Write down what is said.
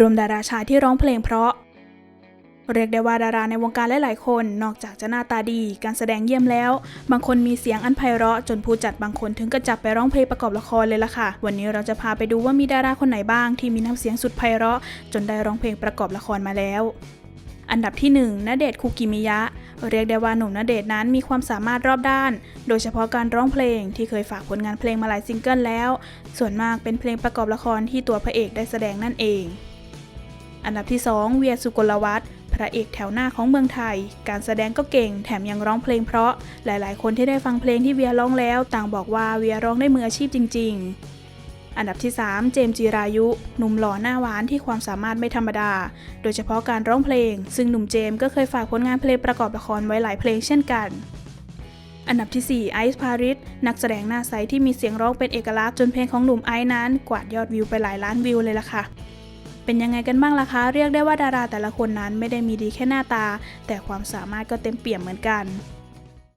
รวมดาราชายที่ร้องเพลงเพราะ เรียกได้ว่าดาราในวงการหลายๆคน นอกจากจะหน้าตาดี การแสดงเยี่ยมแล้ว บางคนมีเสียงอันไพเราะ จนผู้จัดบางคนถึงกับจับไปร้องเพลงประกอบละครเลยล่ะค่ะ วันนี้เราจะพาไปดูว่ามีดาราคนไหนบ้าง ที่มีน้ำเสียงสุดไพเราะ จนได้ร้องเพลงประกอบละครมาแล้วอันดับที่1ณเดชคุกิมิยะ เรียกได้ว่าหนุ่มณเดชนั้นมีความสามารถรอบด้าน โดยเฉพาะการร้องเพลงที่เคยฝากผลงานเพลงมาหลายซิงเกิลแล้ว ส่วนมากเป็นเพลงประกอบละครที่ตัวพระเอกได้แสดงนั่นเอง อันดับที่ 2 เวียสุกลวัฒน์พระเอกแถวหน้าของเมืองไทย การแสดงก็เก่งแถมยังร้องเพลงเพราะ หลายๆ คนที่ได้ฟังเพลงที่เวียร้องแล้ว ต่างบอกว่าเวียร้องได้มืออาชีพจริง ๆอันดับที่ 3 เจมส์จีรายุ หนุ่มหล่อหน้าหวานที่ความสามารถไม่ธรรมดา โดยเฉพาะการร้องเพลง ซึ่งหนุ่มเจมส์ก็เคยฝากผลงานเพลงประกอบละครไว้หลายเพลงเช่นกัน อันดับที่ 4 ไอซ์พาริส นักแสดงหน้าใสที่มีเสียงร้องเป็นเอกลักษณ์จนเพลงของหนุ่มไอซ์นั้น กวาดยอดวิวไปหลายล้านวิวเลยล่ะค่ะ เป็นยังไงกันบ้างล่ะคะ เรียกได้ว่าดาราแต่ละคนนั้นไม่ได้มีดีแค่หน้าตา แต่ความสามารถก็เต็มเปี่ยมเหมือนกัน